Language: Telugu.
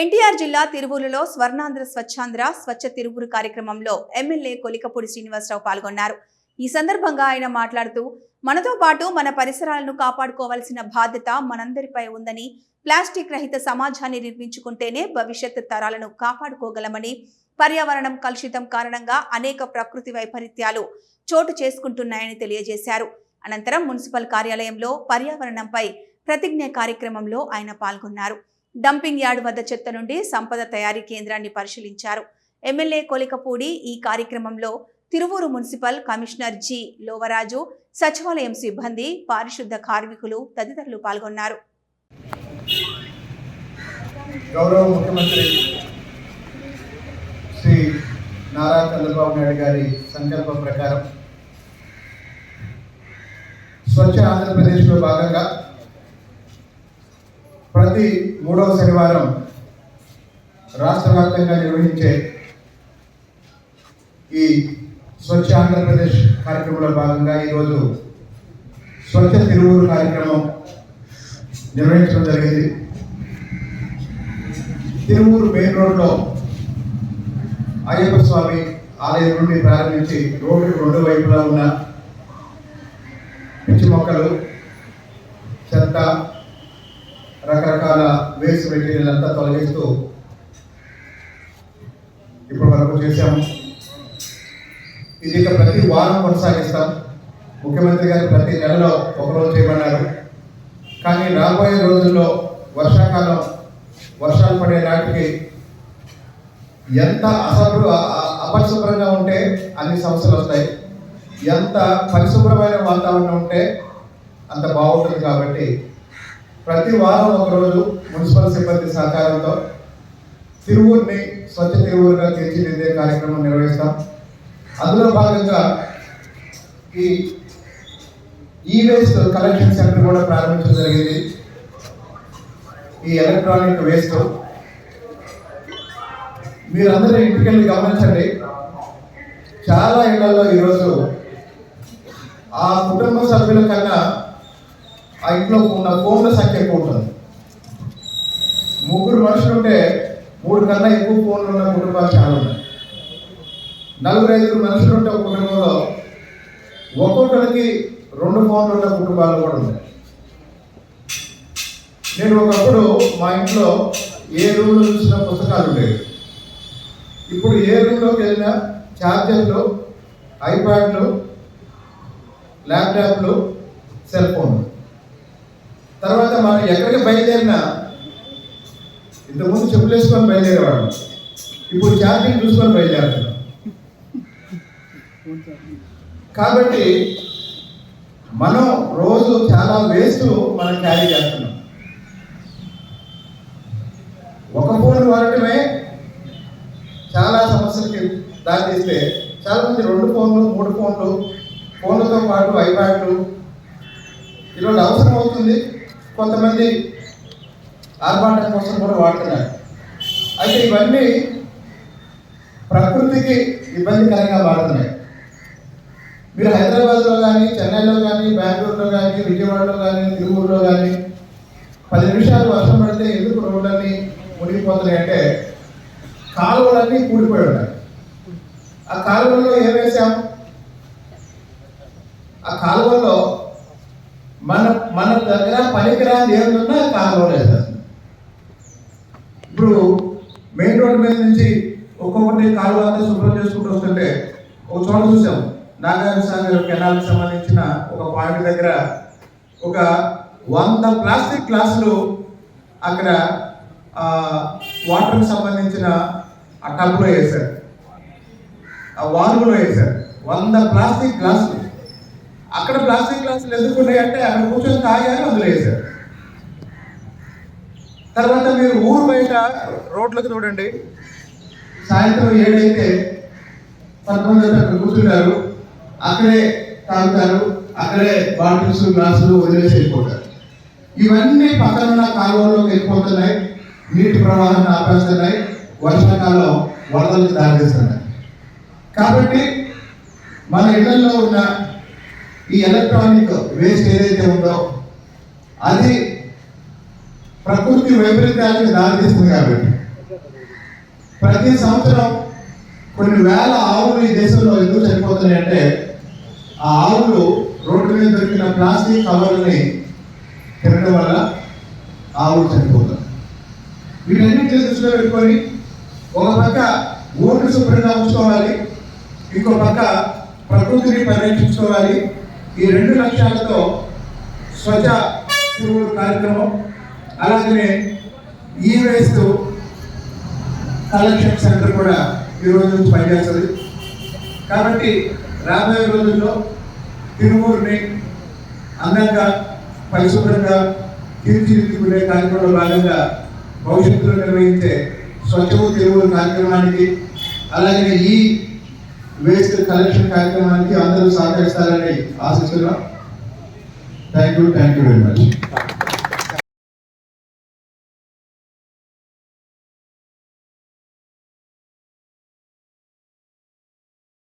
ఎన్టీఆర్ జిల్లా తిరువూరులో స్వర్ణాంధ్ర స్వచ్ఛాంధ్ర స్వచ్ఛ తిరువురు కార్యక్రమంలో ఎమ్మెల్యే కొలికపూడి శ్రీనివాసరావు పాల్గొన్నారు. ఈ సందర్భంగా ఆయన మాట్లాడుతూ మనతో పాటు మన పరిసరాలను కాపాడుకోవాల్సిన బాధ్యత మనందరిపై ఉందని ప్లాస్టిక్ రహిత సమాజాన్ని నిర్మించుకుంటేనే భవిష్యత్ తరాలను కాపాడుకోగలమని పర్యావరణం కలుషితం కారణంగా అనేక ప్రకృతి వైపరీత్యాలు చోటు చేసుకుంటున్నాయని తెలియజేశారు. అనంతరం మున్సిపల్ కార్యాలయంలో పర్యావరణంపై ప్రతిజ్ఞ కార్యక్రమంలో ఆయన పాల్గొన్నారు. డంపింగ్ యార్డ్ వద్ద చెత్త నుండి సంపద తయారీ కేంద్రాన్ని పరిశీలించారు. ఎమ్మెల్యే కొలికపూడి ఈ కార్యక్రమంలో Tiruvuru municipal commissioner G. Lovaraju సచివాలయం సిబ్బంది పారిశుద్ధ కార్మికులు తదితరులు పాల్గొన్నారు. గౌరవ ముఖ్యమంత్రి శ్రీ నారా చంద్రబాబు నాయుడు గారి సంకల్పం ప్రకారం స్వచ్ఛ ఆంధ్రప్రదేశ్లో భాగంగా ప్రతి మూడవ శనివారం రాష్ట్ర వ్యాప్తంగా నిర్వహించే ఈ స్వచ్ఛ ఆంధ్రప్రదేశ్ కార్యక్రమంలో భాగంగా ఈరోజు స్వచ్ఛ తిరువూరు కార్యక్రమం నిర్వహించడం జరిగింది. తిరువురు మెయిన్ రోడ్లో అయ్యప్ప స్వామి ఆలయం నుండి ప్రారంభించి రోడ్డు రెండు వైపులా ఉన్న పిచ్చి మొక్కలు చెత్త రకరకాల వేస్ట్ మెటీరియల్ అంతా తొలగిస్తూ ఇప్పటి వరకు చేశాము. ఇది ఇక ప్రతి వారం కొనసాగిస్తాం. ముఖ్యమంత్రి గారు ప్రతి నెలలో ఒకరోజు చేయమన్నారు. కానీ రాబోయే రోజుల్లో వర్షాకాలం వర్షాలు పడే నాటికి ఎంత అసభ్రు అపరిశుభ్రంగా ఉంటే అన్ని సమస్యలు వస్తాయి. ఎంత పరిశుభ్రమైన వాతావరణం ఉంటే అంత బాగుంటుంది కాబట్టి ప్రతి వారం ఒకరోజు మున్సిపల్ సిబ్బంది సహకారంతో తిరువురిని స్వచ్ఛ తిరువూరుగా తీర్చిదిద్దే కార్యక్రమం నిర్వహిస్తాం. అందులో భాగంగా ఈ ఈ వేస్ట్ కలెక్షన్ సెంటర్ కూడా ప్రారంభించడం జరిగింది. ఈ ఎలక్ట్రానిక్ వేస్ట్ మీరందరూ ఇంటికెళ్ళి గమనించండి. చాలా ఇళ్ళలో ఈరోజు ఆ కుటుంబ సభ్యుల కన్నా ఆ ఇంట్లో ఉన్న ఫోన్ల సంఖ్య ఎక్కువ ఉంటుంది. ముగ్గురు మనుషులు ఉంటే మూడు కన్నా ఎక్కువ ఫోన్లు ఉన్న కుటుంబాలు చాలా ఉన్నాయి. నలుగురు ఐదుగురు మనుషులు ఉంటే ఒక కుటుంబంలో ఒక్కొక్కరికి రెండు ఫోన్లు ఉన్న కుటుంబాలు కూడా ఉన్నాయి. నేను ఒకప్పుడు మా ఇంట్లో ఏ రూమ్లో చూసిన పుస్తకాలు ఉండేవి. ఇప్పుడు ఏ రూమ్లోకి వెళ్ళినా ఛార్జర్లు ఐప్యాడ్లు ల్యాప్టాప్లు సెల్ ఫోన్లు. తర్వాత మనం ఎక్కడికి బయలుదేరినా ఇంతకుముందు చెప్పులు వేసుకొని బయలుదేరేవాడు ఇప్పుడు ఛార్జింగ్ చూసుకొని బయలుదేరుతున్నాం. కాబట్టి మనం రోజు చాలా వేస్ట్ మనం క్యారీ చేస్తున్నాం. ఒక ఫోన్ వాడటమే చాలా సమస్యలకి దారితీస్తే చాలా మంది రెండు ఫోన్లు మూడు ఫోన్లు ఫోన్లతో పాటు ఐప్యాడ్లు ఈరోజు అవసరం అవుతుంది. కొంతమంది ఆర్భాటం కోసం కూడా వాడుతున్నారు. అయితే ఇవన్నీ ప్రకృతికి ఇబ్బందికరంగా మారుతున్నాయి. మీరు హైదరాబాద్లో కానీ చెన్నైలో కానీ బెంగళూరులో కానీ విజయవాడలో కానీ తిరువూరులో కానీ పది నిమిషాలు వర్షం పడితే ఎందుకు రోడ్లన్నీ మునిగిపోతున్నాయి అంటే కాలువలన్నీ కూడిపోయి ఉన్నాయి. ఆ కాలువల్లో ఏం వేసాం ఆ కాలువల్లో మన మన దగ్గర పనికిరాని ఏమన్నా కాలువలో వేసేస్తాం ఇప్పుడు మెయిన్ రోడ్ మీద నుంచి ఒక్కొక్కటి కాలువ అంతా శుభ్రం చేసుకుంటూ వస్తుంటే ఒక చోట చూసాం నాగార్జున సాగర్ కెనాల్కి సంబంధించిన ఒక పాయింట్ దగ్గర ఒక వంద ప్లాస్టిక్ గ్లాసులు అక్కడ వాటర్కి సంబంధించిన ఆ టబ్లో వేశారు. ఆ వాల్వ్లో వేశారు. వంద ప్లాస్టిక్ గ్లాసులు. అక్కడ ప్లాస్టిక్ గ్లాసులు ఎందుకు ఉన్నాయంటే అక్కడ కూర్చొని తాగారు అందులో వేశారు. తర్వాత మీరు ఊరు బయట రోడ్లకు చూడండి. సాయంత్రం ఏడైతే కొంతమంది అక్కడ కూర్చుంటారు. అక్కడే తాగుతారు అక్కడే బాటిల్స్ గ్లాసులు వదిలేసి వెళ్ళిపోతారు. ఇవన్నీ పక్కన ఉన్న కాలువల్లోకి వెళ్ళిపోతున్నాయి. నీటి ప్రవాహాన్ని ఆపేస్తున్నాయి. వర్షాకాలం వరదలకు దారితీస్తున్నాయి. కాబట్టి మన ఇళ్ళలో ఉన్న ఈ ఎలక్ట్రానిక్ వేస్ట్ ఏదైతే ఉందో అది ప్రకృతి వైపరీత్యాలకు దారితీస్తుంది కాబట్టి. ప్రతి సంవత్సరం కొన్ని వేల ఆవులు ఈ దేశంలో ఎందుకు చనిపోతున్నాయి అంటే ఆ ఆవులు రోడ్డు మీద దొరికిన ప్లాస్టిక్ కవర్ని తినడం వల్ల ఆవులు చనిపోతాయి. వీటన్నిటిని దృష్టిలో పెట్టుకొని ఒక పక్క ఊరిని శుభ్రంగా ఉంచుకోవాలి ఇంకో పక్క ప్రకృతిని పరిరక్షించుకోవాలి ఈ రెండు లక్ష్యాలతో స్వచ్ఛ తిరుగుడు కార్యక్రమం అలాగనే ఈ వేస్తూ కలెక్షన్ సెంటర్ కూడా ఈ రోజు నుంచి పనిచేస్తుంది. కాబట్టి రాబోయే రోజుల్లో తిరుమూరుని అందంగా పరిశుభ్రంగా తీర్చిదిద్దుకునే కార్యక్రమంలో భాగంగా భవిష్యత్తులో నిర్వహించే స్వచ్ఛము తిరుమూరు కార్యక్రమానికి అలాగే ఈ వేస్ట్ కలెక్షన్ కార్యక్రమానికి అందరూ సహకరిస్తారని ఆశిస్తున్నాం. Thank you thank you very much